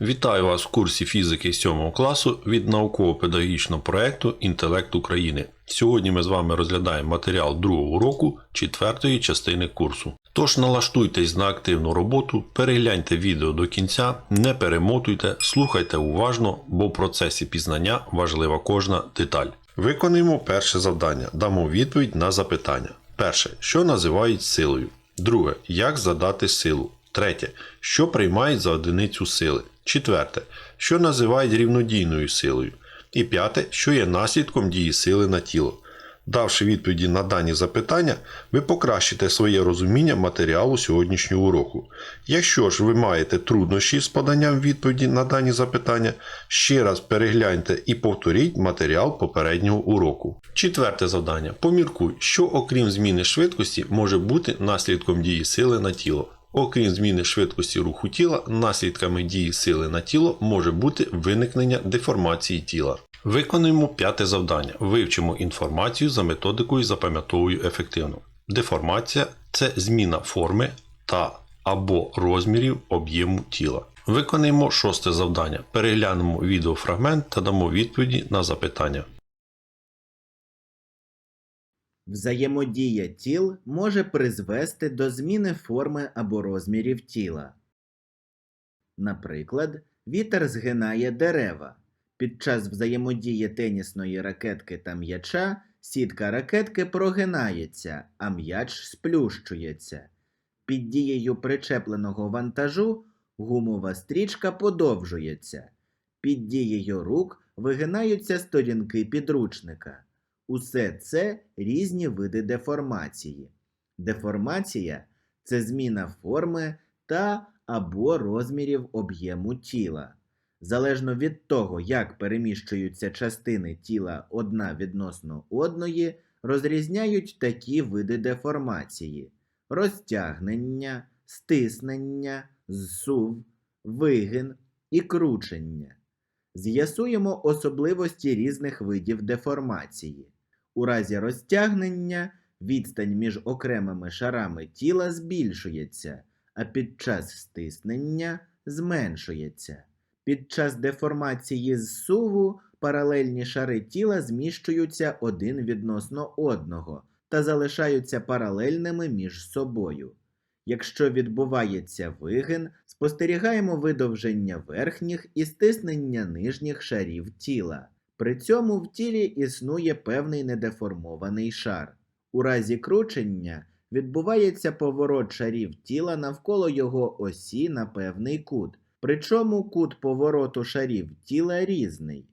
Вітаю вас в курсі фізики 7 класу від науково-педагогічного проєкту Інтелект України. Сьогодні ми з вами розглядаємо матеріал другого уроку четвертої частини курсу. Тож налаштуйтесь на активну роботу, перегляньте відео до кінця, не перемотуйте, слухайте уважно, бо в процесі пізнання важлива кожна деталь. Виконуємо перше завдання, дамо відповідь на запитання. Перше, що називають силою? Друге, як задати силу? Третє, що приймають за одиницю сили? Четверте, що називають рівнодійною силою? І п'яте, що є наслідком дії сили на тіло. Давши відповіді на дані запитання, ви покращите своє розуміння матеріалу сьогоднішнього уроку. Якщо ж ви маєте труднощі з поданням відповіді на дані запитання, ще раз перегляньте і повторіть матеріал попереднього уроку. Четверте завдання. Поміркуй, що окрім зміни швидкості може бути наслідком дії сили на тіло. Окрім зміни швидкості руху тіла, наслідками дії сили на тіло може бути виникнення деформації тіла. Виконуємо п'яте завдання. Вивчимо інформацію за методикою запам'ятовую ефективно. Деформація це зміна форми та або розмірів об'єму тіла. Виконаємо шосте завдання. Переглянемо відеофрагмент та дамо відповіді на запитання. Взаємодія тіл може призвести до зміни форми або розмірів тіла. Наприклад, вітер згинає дерева. Під час взаємодії тенісної ракетки та м'яча сітка ракетки прогинається, а м'яч сплющується. Під дією причепленого вантажу гумова стрічка подовжується. Під дією рук вигинаються сторінки підручника. Усе це різні види деформації. Деформація це зміна форми та або розмірів об'єму тіла. Залежно від того, як переміщуються частини тіла одна відносно одної, розрізняють такі види деформації: розтягнення, стиснення, зсув, вигин і кручення. З'ясуємо особливості різних видів деформації. У разі розтягнення відстань між окремими шарами тіла збільшується, а під час стиснення зменшується. Під час деформації зсуву паралельні шари тіла зміщуються один відносно одного та залишаються паралельними між собою. Якщо відбувається вигин, спостерігаємо видовження верхніх і стиснення нижніх шарів тіла. При цьому в тілі існує певний недеформований шар. У разі кручення відбувається поворот шарів тіла навколо його осі на певний кут, причому кут повороту шарів тіла різний.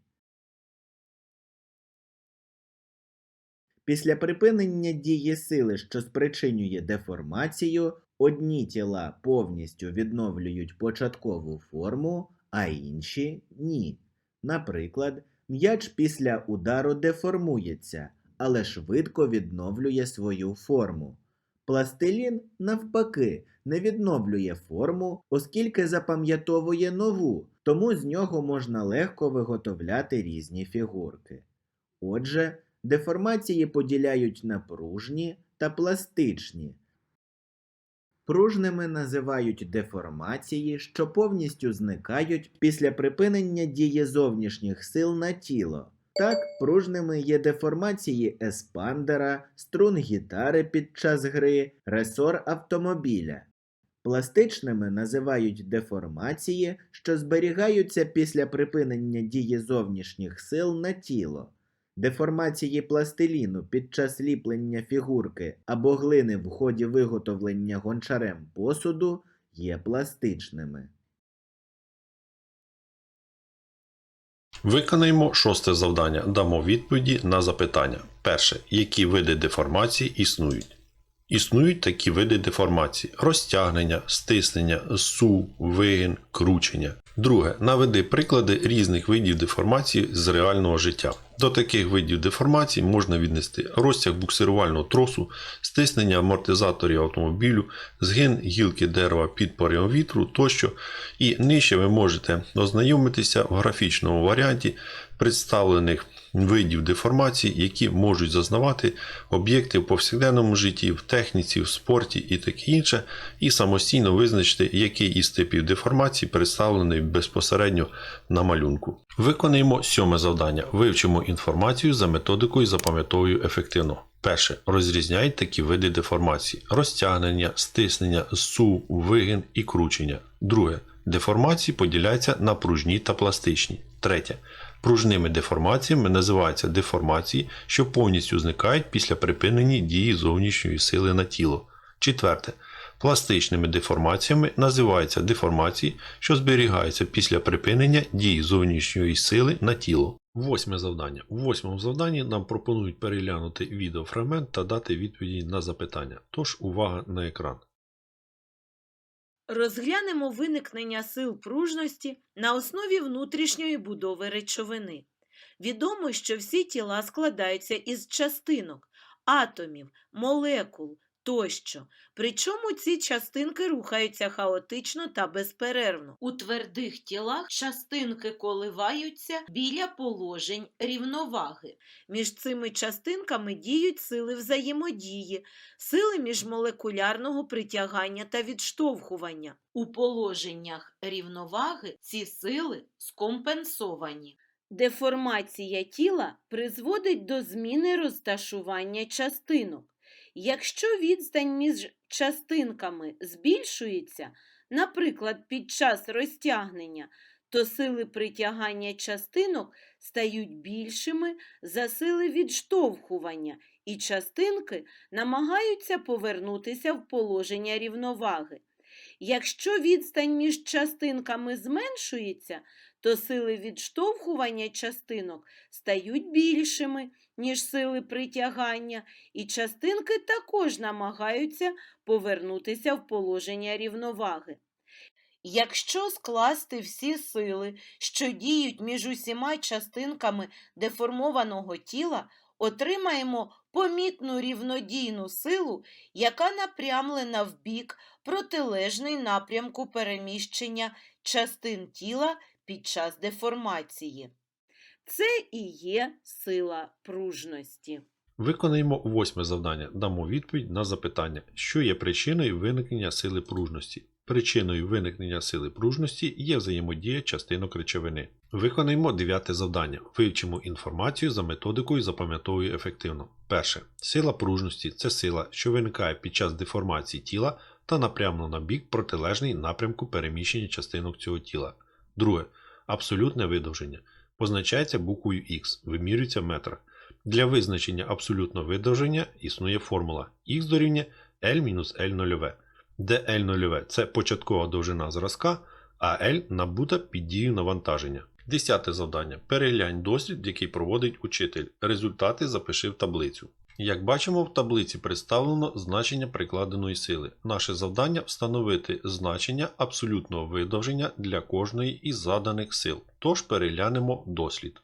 Після припинення дії сили, що спричинює деформацію, одні тіла повністю відновлюють початкову форму, а інші ні. Наприклад, м'яч після удару деформується, але швидко відновлює свою форму. Пластилін, навпаки, не відновлює форму, оскільки запам'ятовує нову, тому з нього можна легко виготовляти різні фігурки. Отже, деформації поділяють на пружні та пластичні. Пружними називають деформації, що повністю зникають після припинення дії зовнішніх сил на тіло. Так, пружними є деформації еспандера, струн гітари під час гри, ресор автомобіля. Пластичними називають деформації, що зберігаються після припинення дії зовнішніх сил на тіло. Деформації пластиліну під час ліплення фігурки або глини в ході виготовлення гончарем посуду є пластичними. Виконаємо шосте завдання. Дамо відповіді на запитання. Перше. Які види деформації існують? Існують такі види деформації: розтягнення, стиснення, зсув, вигин, кручення. Друге. Наведи приклади різних видів деформації з реального життя. До таких видів деформації можна віднести розтяг буксирувального тросу, стиснення амортизаторів автомобілю, згин гілки дерева під поривом вітру тощо. І нижче ви можете ознайомитися в графічному варіанті представлених видів деформацій, які можуть зазнавати об'єкти в повсякденному житті, в техніці, в спорті і таке інше, і самостійно визначити, який із типів деформацій представлений безпосередньо на малюнку. Виконаємо сьоме завдання. Вивчимо інформацію за методикою запам'ятовую ефективно. Перше. Розрізняють такі види деформації: розтягнення, стиснення, сув, вигин і кручення. Друге. Деформації поділяються на пружні та пластичні. Третє. Пружними деформаціями називаються деформації, що повністю зникають після припинення дії зовнішньої сили на тіло. Четверте. Пластичними деформаціями називаються деформації, що зберігаються після припинення дії зовнішньої сили на тіло. Восьме завдання. У восьмому завданні нам пропонують переглянути відеофрагмент та дати відповіді на запитання. Тож увага на екран. Розглянемо виникнення сил пружності на основі внутрішньої будови речовини. Відомо, що всі тіла складаються із частинок, атомів, молекул тощо. Причому ці частинки рухаються хаотично та безперервно. У твердих тілах частинки коливаються біля положень рівноваги. Між цими частинками діють сили взаємодії, сили міжмолекулярного притягання та відштовхування. У положеннях рівноваги ці сили скомпенсовані. Деформація тіла призводить до зміни розташування частинок. Якщо відстань між частинками збільшується, наприклад, під час розтягнення, то сили притягання частинок стають більшими за сили відштовхування, і частинки намагаються повернутися в положення рівноваги. Якщо відстань між частинками зменшується, то сили відштовхування частинок стають більшими, ніж сили притягання, і частинки також намагаються повернутися в положення рівноваги. Якщо скласти всі сили, що діють між усіма частинками деформованого тіла, отримаємо помітну рівнодійну силу, яка напрямлена в бік протилежний напрямку переміщення частин тіла під час деформації. Це і є сила пружності. Виконаємо восьме завдання. Дамо відповідь на запитання, що є причиною виникнення сили пружності. Причиною виникнення сили пружності є взаємодія частинок речовини. Виконаємо дев'яте завдання. Вивчимо інформацію за методикою запам'ятовую ефективно. Перше. Сила пружності це сила, що виникає під час деформації тіла та напрямлена на бік протилежний напрямку переміщення частинок цього тіла. Друге. Абсолютне видовження. Позначається буквою Х, вимірюється в метрах. Для визначення абсолютного видовження існує формула х дорівнює L-L0, де L0 це початкова довжина зразка, а L набута під дією навантаження. Десяте завдання. Переглянь дослід, який проводить учитель. Результати запиши в таблицю. Як бачимо, в таблиці представлено значення прикладеної сили. Наше завдання встановити значення абсолютного видовження для кожної із заданих сил. Тож переглянемо дослід.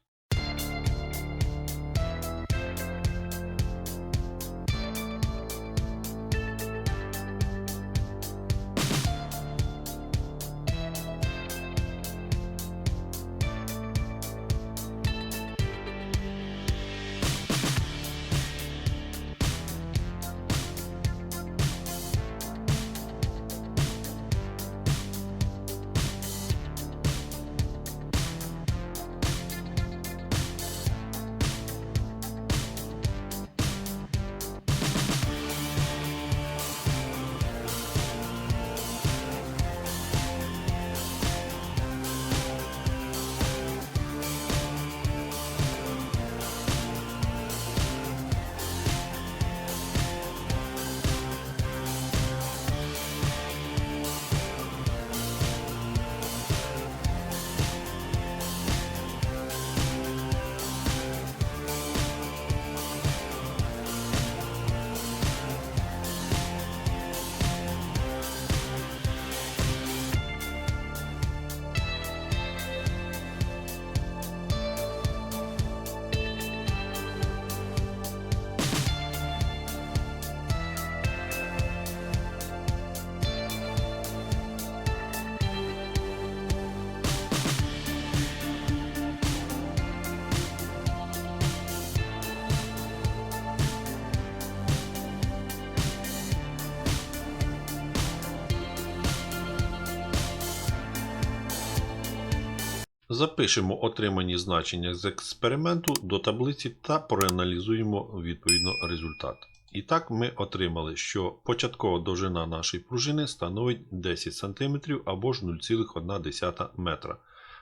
Запишемо отримані значення з експерименту до таблиці та проаналізуємо відповідно результат. І так ми отримали, що початкова довжина нашої пружини становить 10 см або ж 0,1 метра.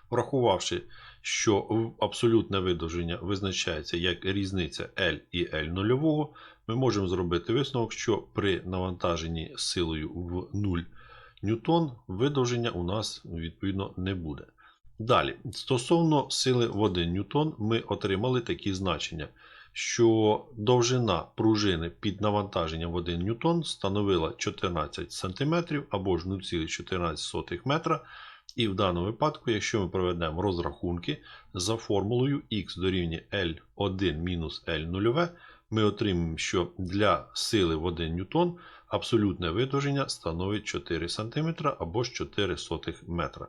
Врахувавши, що абсолютне видовження визначається як різниця L і L нульового, ми можемо зробити висновок, що при навантаженні силою в 0 ньютон видовження у нас відповідно не буде. Далі, стосовно сили в 1 ньютон, ми отримали такі значення, що довжина пружини під навантаженням в 1 ньютон становила 14 см або ж 0,14 метра. І в даному випадку, якщо ми проведемо розрахунки за формулою x дорівнює L1 мінус L0, ми отримаємо, що для сили в 1 ньютон абсолютне видовження становить 4 см або ж 4 сотих метра.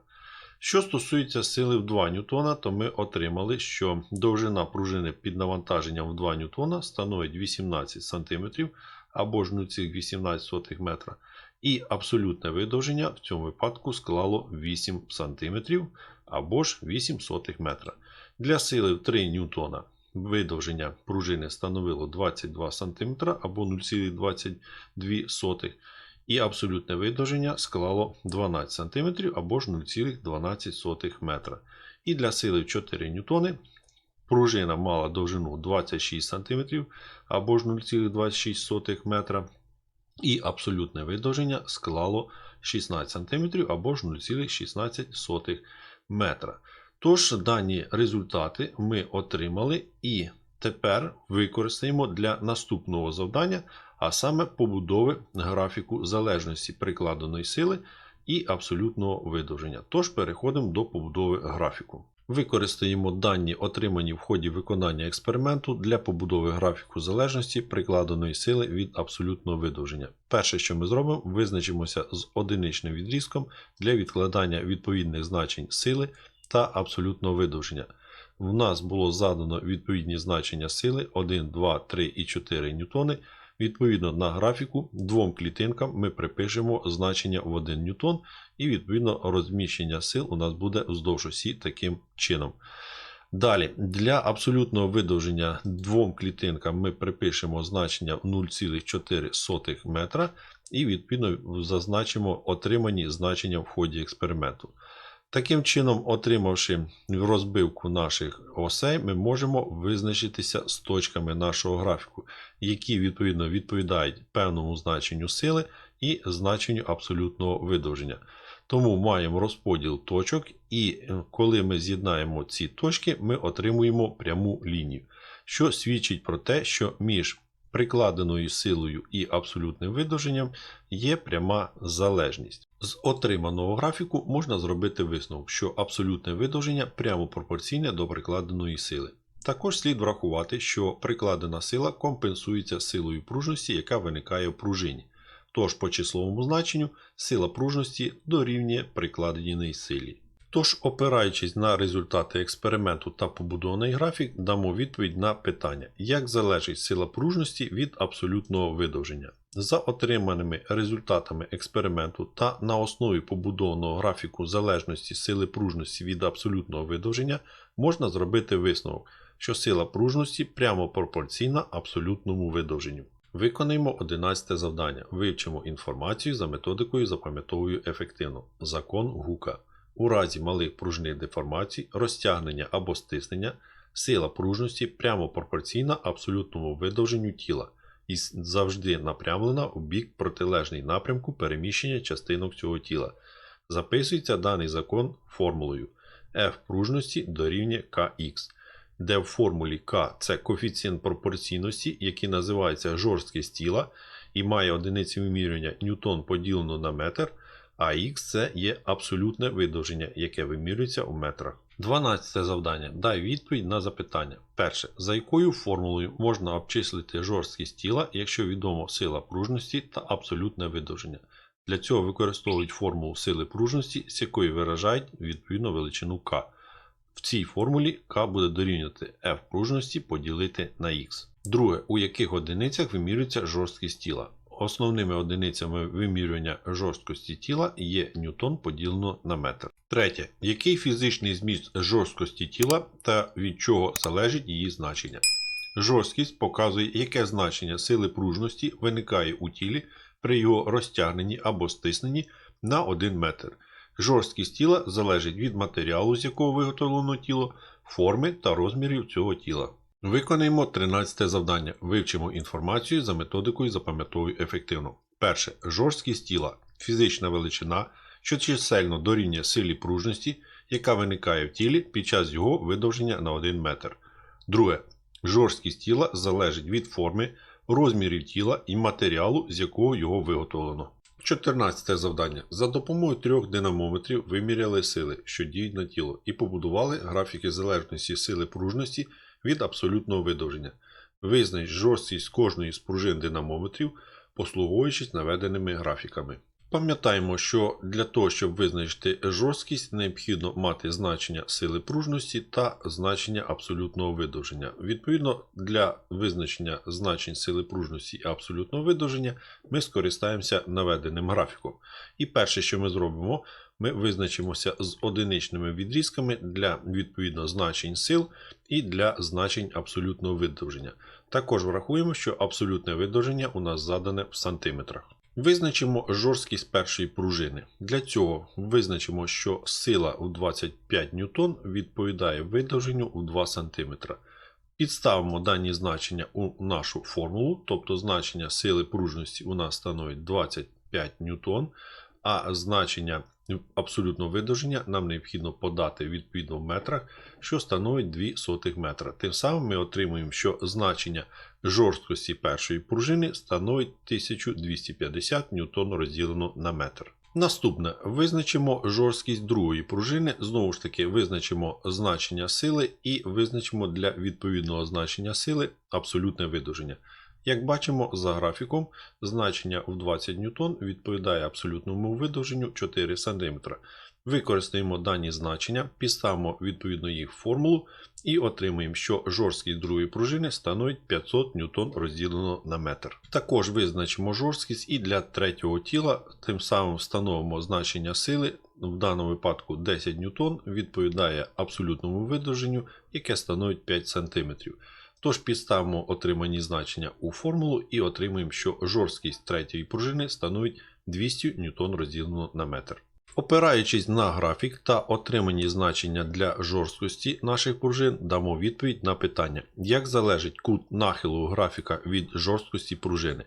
Що стосується сили в 2 ньютона, то ми отримали, що довжина пружини під навантаженням в 2 ньютона становить 18 см або ж 0,18 метра. І абсолютне видовження в цьому випадку склало 8 см або ж 8 сотих метра. Для сили в 3 ньютона видовження пружини становило 22 см або 0,22 сотих. І абсолютне видовження склало 12 см або ж 0,12 метра. І для сили в 4 ньютони пружина мала довжину 26 см або ж 0,26 метра. І абсолютне видовження склало 16 см або ж 0,16 метра. Тож дані результати ми отримали і тепер використаємо для наступного завдання, а саме побудови графіку залежності прикладеної сили і абсолютного видовження. Тож переходимо до побудови графіку. Використаємо дані, отримані в ході виконання експерименту для побудови графіку залежності прикладеної сили від абсолютного видовження. Перше, що ми зробимо, визначимося з одиничним відрізком для відкладання відповідних значень сили та абсолютного видовження. В нас було задано відповідні значення сили 1, 2, 3 і 4 ньютони. Відповідно на графіку двом клітинкам ми припишемо значення в 1 ньютон, і відповідно розміщення сил у нас буде вздовж осі таким чином. Далі, для абсолютного видовження двом клітинкам ми припишемо значення в 0,4 метра і відповідно зазначимо отримані значення в ході експерименту. Таким чином, отримавши розбивку наших осей, ми можемо визначитися з точками нашого графіку, які відповідно відповідають певному значенню сили і значенню абсолютного видовження. Тому маємо розподіл точок, і е, коли ми з'єднаємо ці точки, ми отримуємо пряму лінію, що свідчить про те, що між прикладеною силою і абсолютним видовженням є пряма залежність. З отриманого графіку можна зробити висновок, що абсолютне видовження прямо пропорційне до прикладеної сили. Також слід врахувати, що прикладена сила компенсується силою пружності, яка виникає в пружині. Тож по числовому значенню сила пружності дорівнює прикладеній силі. Тож, опираючись на результати експерименту та побудований графік, дамо відповідь на питання, як залежить сила пружності від абсолютного видовження. За отриманими результатами експерименту та на основі побудованого графіку залежності сили пружності від абсолютного видовження можна зробити висновок, що сила пружності прямо пропорційна абсолютному видовженню. Виконаємо 11 завдання. Вивчимо інформацію за методикою запам'ятовую ефективно. Закон Гука. У разі малих пружних деформацій, розтягнення або стиснення, сила пружності прямо пропорційна абсолютному видовженню тіла і завжди напрямлена у бік протилежний напрямку переміщення частинок цього тіла. Записується даний закон формулою F пружності дорівнює Kx, де в формулі K це коефіцієнт пропорційності, який називається жорсткість тіла і має одиниці вимірювання ньютон поділено на метр, а Х це є абсолютне видовження, яке вимірюється у метрах. 12 завдання. Дай відповідь на запитання. Перше. За якою формулою можна обчислити жорсткість тіла, якщо відомо сила пружності та абсолютне видовження? Для цього використовують формулу сили пружності, з якої виражають відповідну величину К. В цій формулі К буде дорівнювати F пружності поділити на Х. Друге. У яких одиницях вимірюється жорсткість тіла? Основними одиницями вимірювання жорсткості тіла є ньютон поділено на метр. Третє. Який фізичний зміст жорсткості тіла та від чого залежить її значення? Жорсткість показує, яке значення сили пружності виникає у тілі при його розтягненні або стисненні на 1 метр. Жорсткість тіла залежить від матеріалу, з якого виготовлено тіло, форми та розмірів цього тіла. Виконаємо 13 завдання. Вивчимо інформацію за методикою запам'ятовуй ефективно. Перше. Жорсткість тіла. Фізична величина, що чисельно дорівнює силі пружності, яка виникає в тілі під час його видовження на 1 метр. Друге. Жорсткість тіла залежить від форми, розмірів тіла і матеріалу, з якого його виготовлено. 14 завдання. За допомогою трьох динамометрів виміряли сили, що діють на тіло, і побудували графіки залежності сили пружності від абсолютного видовження. Визнач жорсткість кожної з пружин динамометрів, послуговуючись наведеними графіками. Пам'ятаємо, що для того, щоб визначити жорсткість, необхідно мати значення сили пружності та значення абсолютного видовження. Відповідно, для визначення значень сили пружності і абсолютного видовження ми скористаємося наведеним графіком. І перше, що ми зробимо, ми визначимося з одиничними відрізками для відповідно значень сил і для значень абсолютного видовження. Також врахуємо, що абсолютне видовження у нас задане в сантиметрах. Визначимо жорсткість першої пружини. Для цього визначимо, що сила у 25 ньютон відповідає видовженню у 2 см. Підставимо дані значення у нашу формулу, тобто значення сили пружності у нас становить 25 ньютон, а значення абсолютного видовження нам необхідно подати відповідно в метрах, що становить 2 сотих метра. Тим самим ми отримуємо, що значення жорсткості першої пружини становить 1250 ньютон розділено на метр. Наступне визначимо жорсткість другої пружини. Знову ж таки, визначимо значення сили і визначимо для відповідного значення сили абсолютне видовження. Як бачимо за графіком, значення в 20 ньютон відповідає абсолютному видовженню 4 см. Використаємо дані значення, підставимо відповідно їх формулу і отримаємо, що жорсткість другої пружини становить 500 ньютон розділено на метр. Також визначимо жорсткість і для третього тіла, тим самим встановимо значення сили, в даному випадку 10 ньютон відповідає абсолютному видовженню, яке становить 5 см. Тож підставимо отримані значення у формулу і отримаємо, що жорсткість третьої пружини становить 200 ньютон розділено на метр. Опираючись на графік та отримані значення для жорсткості наших пружин, дамо відповідь на питання, як залежить кут нахилу графіка від жорсткості пружини.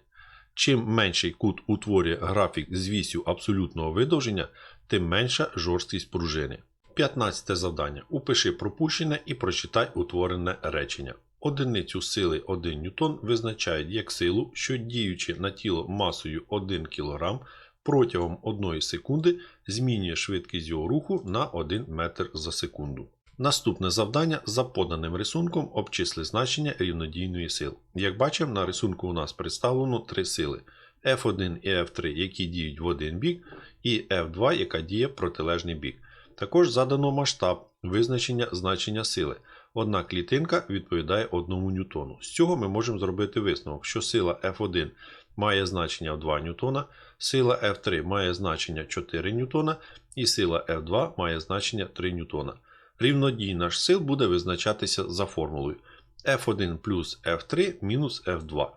Чим менший кут утворює графік з вісю абсолютного видовження, тим менша жорсткість пружини. 15 завдання. Упиши пропущене і прочитай утворене речення. Одиницю сили 1 ньютон визначають як силу, що діючи на тіло масою 1 кг, протягом 1 секунди змінює швидкість його руху на 1 метр за секунду. Наступне завдання за поданим рисунком обчисли значення рівнодійної сил. Як бачимо, на рисунку у нас представлено три сили F1 і F3, які діють в один бік, і F2, яка діє в протилежний бік. Також задано масштаб визначення значення сили. Одна клітинка відповідає 1 ньютону. З цього ми можемо зробити висновок, що сила F1 має значення в 2 ньютона, сила F3 має значення 4 ньютона і сила F2 має значення 3 ньютона. Рівнодійність сил буде визначатися за формулою F1 плюс F3 мінус F2.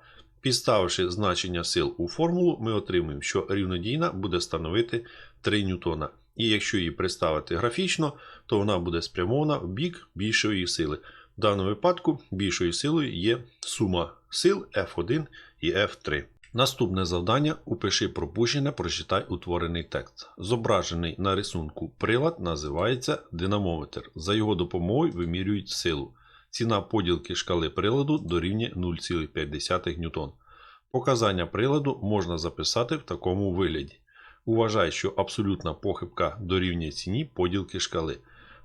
Підставивши значення сил у формулу, ми отримуємо, що рівнодійна буде становити 3 ньютона. І якщо її представити графічно, то вона буде спрямована в бік більшої сили. В даному випадку більшою силою є сума сил F1 і F3. Наступне завдання упиши пропущене, прочитай утворений текст. Зображений на рисунку прилад називається динамометр. За його допомогою вимірюють силу. Ціна поділки шкали приладу дорівнює 0,5 ньютон. Показання приладу можна записати в такому вигляді. Уважай, що абсолютна похибка дорівнює ціні поділки шкали.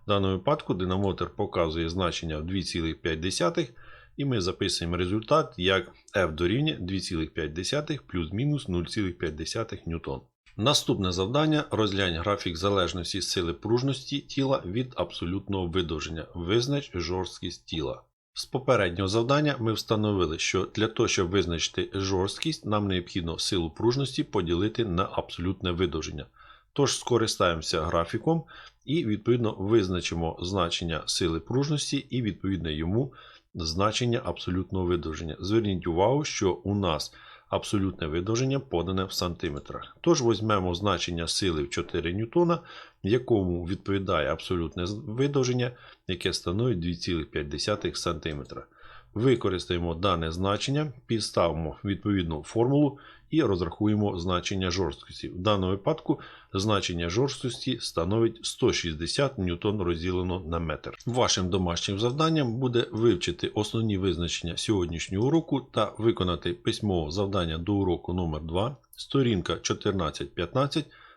В даному випадку динамотор показує значення в 2,5 і ми записуємо результат як F дорівнює 2,5 плюс-мінус 0,5 ньютон. Наступне завдання розглянь графік залежності сили пружності тіла від абсолютного видовження. Визнач жорсткість тіла. З попереднього завдання ми встановили, що для того, щоб визначити жорсткість, нам необхідно силу пружності поділити на абсолютне видовження. Тож скористаємося графіком і відповідно визначимо значення сили пружності і відповідно йому значення абсолютного видовження. Зверніть увагу, що у нас абсолютне видовження подане в сантиметрах. Тож візьмемо значення сили в 4 ньютона, якому відповідає абсолютне видовження, яке становить 2,5 см. Використаємо дане значення, підставимо відповідну формулу і розрахуємо значення жорсткості. В даному випадку значення жорсткості становить 160 ньютон розділено на метр. Вашим домашнім завданням буде вивчити основні визначення сьогоднішнього уроку та виконати письмове завдання до уроку номер 2 сторінка 14-15